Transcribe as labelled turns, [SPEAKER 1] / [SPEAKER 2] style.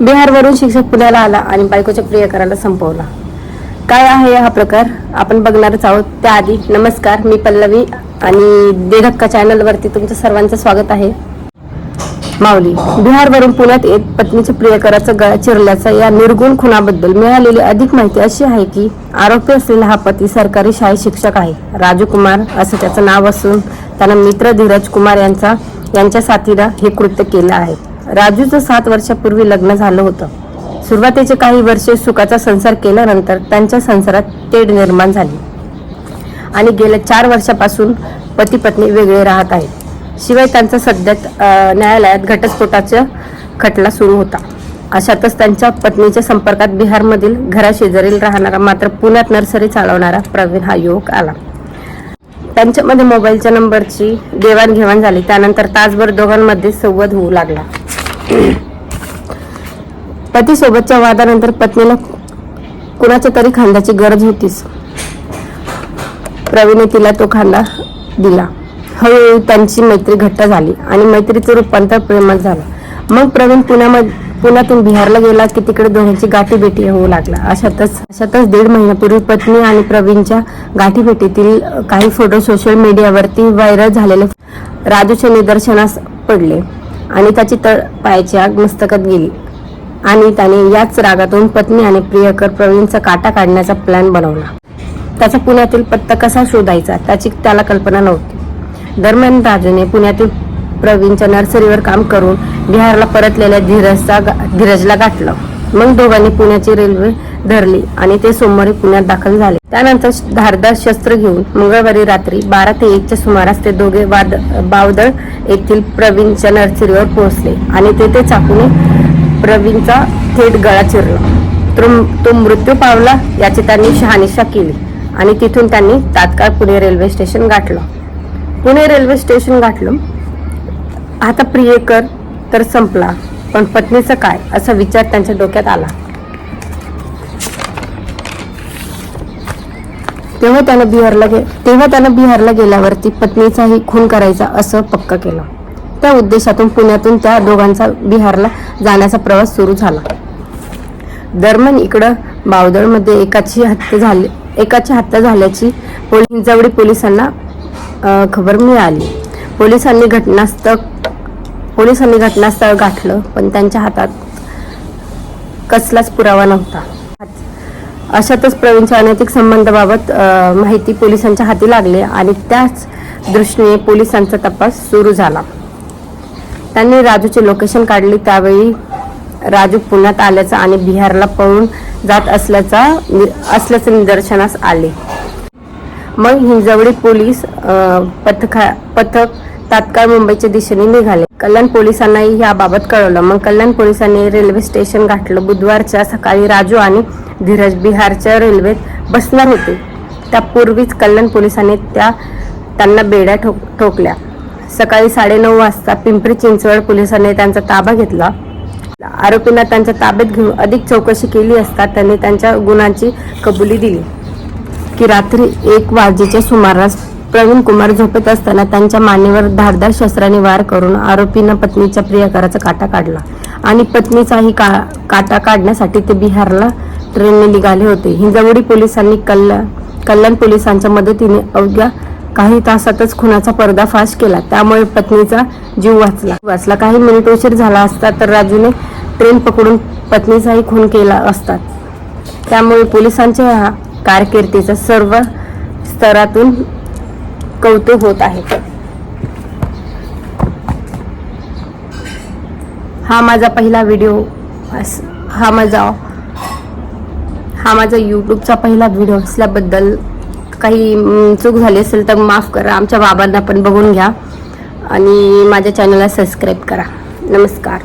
[SPEAKER 1] बिहारवरून शिक्षक पुण्याला आला आणि बायकोच्या प्रियकराला संपवला. काय आहे हा प्रकार? आपण बघणारच आहोत. त्याआधी नमस्कार मी पल्लवी आणि देधक्का चॅनलवरती तुमचं सर्वांचं स्वागत आहे. माऊली बिहारवरून पुण्यात येत पत्नीच्या प्रियकराचा गळा चिरल्याचा या निर्गुण खुनाबद्दल मिळालेली अधिक माहिती अशी आहे की आरोपी असलेला हा पती सरकारी शाळेत शिक्षक आहे. राजू कुमार असं त्याचं नाव असून त्यानं मित्र धीरज कुमार यांचा यांच्या साथीनं हे कृत्य केलं आहे. राजूचं सात वर्षापूर्वी लग्न झालं होतं. सुरुवातीचे काही वर्षे सुखाचा संसार केल्यानंतर त्यांच्या संसारात तेढ निर्माण झाली. आणि गेल्या चार वर्षापासून पती पत्नी वेगळे राहत आहेत. शिवाय त्यांचा सध्या न्यायालयात घटस्फोटाचा खटला सुरू होता. अशातच त्यांच्या पत्नीच्या संपर्कात बिहारमधील घराशेजारील राहणारा मात्र पुण्यात नर्सरी चालवणारा प्रवीण हा युवक आला. त्यांच्यामध्ये मोबाईलच्या नंबरची देवाणघेवाण झाली. त्यानंतर तासभर दोघांमध्ये संवाद होऊ लागला. पतीसोबतच्या वादानंतर पत्नीला कुणाच्या तरी खांद्याची गरज होतीच. प्रवीणे तिला तो खांदा दिला. हळूहळू त्यांची मैत्री घट्ट झाली आणि मैत्रीचं रूपांतर प्रेमात झालं. मग प्रवीण पुण्यामध्ये पुण्यातून बिहारला गेला की तिकडे दोघांची गाठीभेटी होऊ लागला. अशातच अशातच दीड महिन्यापूर्वी पत्नी आणि प्रवीणच्या गाठीभेटीतील काही फोटो सोशल मीडियावरती व्हायरल झालेले राजूच्या निदर्शनास पडले. आणि त्याची तळ पायाची आग मस्तकात गेली. आणि त्याने याच रागातून पत्नी आणि प्रियकर प्रवीणचा काटा काढण्याचा प्लॅन बनवला. त्याचा पुण्यातील पत्ता कसा शोधायचा त्याची त्याला कल्पना नव्हती. दरम्यान राजूने पुण्यातील प्रवीणच्या नर्सरीवर काम करून बिहारला परतलेल्या धीरजचा धीरजला गाठलं. मग दोघांनी पुण्याची रेल्वे धरली आणि ते सोमवारी पुण्यात दाखल झाले. त्यानंतर धारदार शस्त्र घेऊन मंगळवारी रात्री बारा ते एकच्या सुमारास ते दोघे वाद बावदळ येथील प्रवीणच्या नर्सरीवर पोहोचले आणि तेथे चाकूने प्रवीणचा थेट गळा चिरला. तो तो मृत्यू पावला याची त्यांनी शहानिशा केली आणि तिथून त्यांनी तात्काळ पुणे रेल्वे स्टेशन गाठलं. पुणे रेल्वे स्टेशन गाठलं. आता प्रियकर तर संपला पण पत्नीचं काय असा विचार त्यांच्या डोक्यात आला. तेव्हा त्यानं बिहारला गे तेव्हा त्यानं बिहारला गेल्यावरती पत्नीचाही खून करायचा असं पक्क केलं. त्या उद्देशातून पुण्यातून त्या दोघांचा बिहारला जाण्याचा प्रवास सुरू झाला. दरम्यान इकडं बावदळमध्ये एकाची हत्या झाली एकाची हत्या झाल्याची पोलीस पोलिसांना खबर मिळाली. पोलिसांनी घटनास्थळ पोलिसांनी घटनास्थळ गाठलं पण त्यांच्या हातात कसलाच पुरावा नव्हता. अशातच प्रवीणच्या अनैतिक संबंधाबाबत माहिती पोलिसांच्या हाती लागली आणि त्याच दृष्टीने पोलिसांचा तपास सुरू झाला. त्यांनी राजूचे लोकेशन काढले त्यावेळी राजू पुण्यात आल्याचा आणि बिहारला पळून जात असल्याचा असल्याचे निदर्शनास आले. मग हिंजवडी पोलीस पथका पथक तात्काळ मुंबईच्या दिशेने निघाले. कल्याण पोलिसांनाही याबाबत कळवलं. मग कल्याण पोलिसांनी रेल्वे स्टेशन गाठलं. बुधवारच्या सकाळी राजू आणि धीरज बिहारच्या रेल्वेत बसणार होते. त्यापूर्वीच कल्याण पोलिसांनी त्या त्यांना बेड्या ठोक ठोकल्या. सकाळी साडेनऊ वाजता पिंपरी चिंचवड पोलिसांनी त्यांचा ताबा घेतला. आरोपींना त्यांच्या ताब्यात घेऊन अधिक चौकशी केली असता त्यांनी त्यांच्या गुणांची कबुली दिली. की रात्री एक वाजेच्या सुमारास प्रवीण कुमार झोपत असताना त्यांच्या मानेवर धारदार शस्त्राने वार करून आरोपीनं पत्नीच्या प्रियकराचा काटा काढला. आणि पत्नीचाही का काटा काढण्यासाठी ते बिहारला ट्रेनने निघाले होते. हिंजवडी पोलिसांनी कल्याण कल्याण पोलिसांच्या मदतीने अवघ्या काही तासातच खुनाचा पर्दाफाश केला. त्यामुळे पत्नीचा जीव वाचला. वाचला. काही मिनिट उशीर झाला असता तर राजूने ट्रेन पकडून पत्नीचाही खून केला असतात त्यामुळे पोलिसांच्या ह्या सर्व स्तरातून कौतुक होत आहे. हा माझा पहिला व्हिडिओ हा माझा हा माझा यूट्यूबचा पहिला व्हिडिओ असल्याबद्दल काही चूक झाली असेल तर माफ करा. आमच्या बाबांना पण बघून घ्या आणि माझ्या चॅनलला सबस्क्राईब करा. नमस्कार.